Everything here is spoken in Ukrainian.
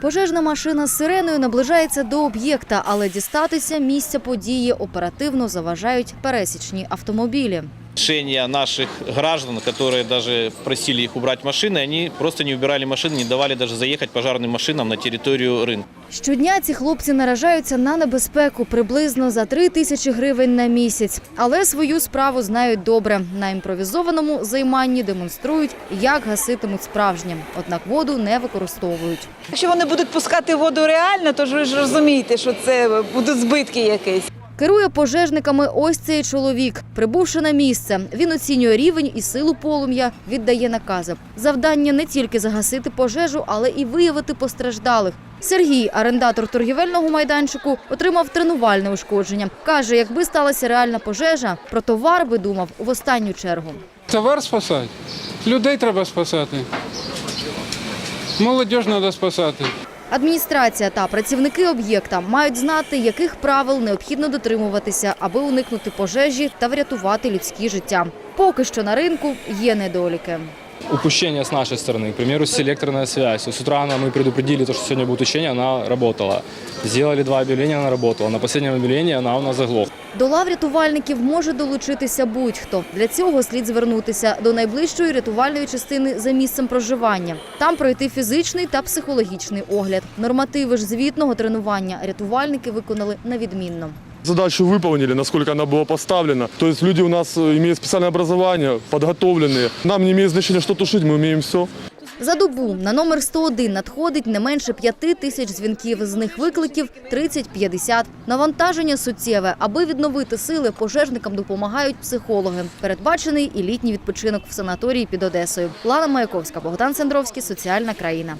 Пожежна машина з сиреною наближається до об'єкта, але дістатися місця події оперативно заважають пересічні автомобілі. Решения наших граждан, которые даже просили их убрать машины, они просто не убирали машины, не давали даже заехать пожарным машинам на территорию рынка. Щодня ці хлопці наражаються на небезпеку приблизно за три тисячі гривень на місяць, але свою справу знають добре. На імпровізованому займанні демонструють, як гаситимуть справжнім, однак воду не використовують. Якщо вони будуть пускати воду реально, то ж ви ж розумієте, що це будуть збитки якісь. Керує пожежниками ось цей чоловік. Прибувши на місце, він оцінює рівень і силу полум'я, віддає накази. Завдання не тільки загасити пожежу, але і виявити постраждалих. Сергій, орендатор торгівельного майданчику, отримав тренувальне ушкодження. Каже, якби сталася реальна пожежа, про товар би думав в останню чергу. Товар спасати, людей треба спасати. Молодіж треба спасати. Адміністрація та працівники об'єкта мають знати, яких правил необхідно дотримуватися, аби уникнути пожежі та врятувати людські життя. Поки що на ринку є недоліки. упущение с нашей стороны. К примеру, селекторная связь. С утра она- мы предупредили, то, что сегодня будет учение, она работала. Сделали два объявления, она работала. На последнем объявлении она у нас заглохла. До лав рятувальників може долучитися будь-хто. Для цього слід звернутися до найближчої рятувальної частини за місцем проживання. Там пройти фізичний та психологічний огляд. Нормативи ж звітного тренування рятувальники виконали на відмінно. Задачу выполнили, насколько она была поставлена. То есть люди у нас э, имеют специальное образование, подготовленные. Нам не имеет значения, что тушить, мы умеем все. За добу на номер 101 надходить не менше п'яти тисяч дзвінків. З них викликів 30-50. Навантаження суттєве. Аби відновити сили, пожежникам допомагають психологи. Передбачений і літній відпочинок в санаторії під Одесою. Лана Маяковська, Богдан Сендровський, Соціальна країна.